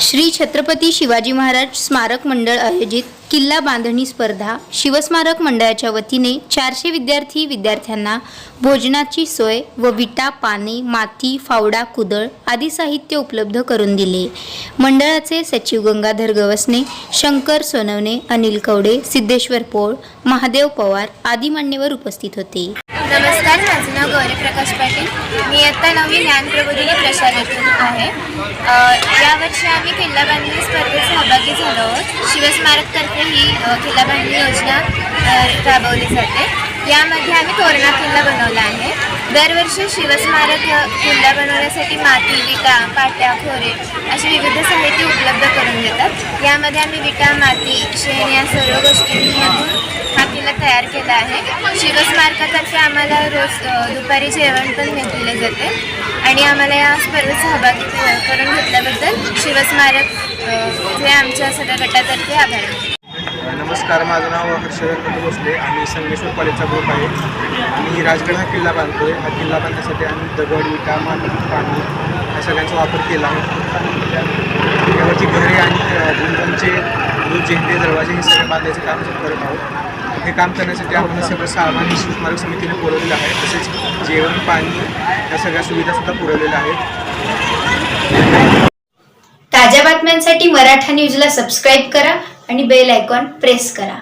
श्री छत्रपती शिवाजी महाराज स्मारक मंडळ आयोजित किल्ला बांधणी स्पर्धा शिवस्मारक मंडळाच्या वतीने चारशे विद्यार्थी विद्यार्थ्यांना भोजनाची सोय व विटा पाने माती फावडा कुदळ आदी साहित्य उपलब्ध करून दिले. मंडळाचे सचिव गंगाधर गवसने शंकर सोनवणे अनिल कवडे सिद्धेश्वर पोळ महादेव पवार आदी मान्यवर उपस्थित होते. नमस्कार माझं नाव गौरी प्रकाश पाटील. मी आत्ता नवी ज्ञान प्रबोधिनी प्रशालेतून आहे. यावर्षी आम्ही किल्ला बांधणी स्पर्धेत सहभागी झालो आहोत. शिवस्मारकतर्फे ही किल्ला बांधणी योजना राबवली जाते. यामध्ये आम्ही तोरणा किल्ला बनवला आहे. दरवर्षी शिवस्मारक किल्ला बनवण्यासाठी माती विटा पाट्या खोरे असे विविध साहित्य उपलब्ध करून देतात. यामध्ये आम्ही विटा माती शेण या सर्व गोष्टींमधून तयार केला आहे. शिवस्मारकातर्फे आम्हाला रोज दुपारी जेवण पण दिले जाते. आणि आम्हाला या स्पर्धेत सहभागी करून घेतल्याबद्दल शिवस्मारक हे आमच्या सगळ्या गटातर्फे आभार नमस्कार माझं नाव हर्षवर्धन भोसले. आम्ही संगमेश्वर कॉलेजचा ग्रुप आहे. आम्ही राजगड हा किल्ला बांधतोय. हा किल्ला बांधण्यासाठी आम्ही दगड विटा माती पाणी या सगळ्यांचा वापर केला आहे. यावरची घरे आणि अ, भिंतांचे दूध झेंडे दरवाजे हे सगळे बांधायचं काम करत आहोत. हे काम करण्यासाठी आपण सगळं सामान ही स्मारक समितीने पुरवलेलं आहे. तसेच जेवण पाणी या सगळ्या सुविधासुद्धा पुरवलेल्या आहेत. ताज्या बातम्यांसाठी मराठा न्यूजला सबस्क्राईब करा आणि बेल आयकॉन प्रेस करा.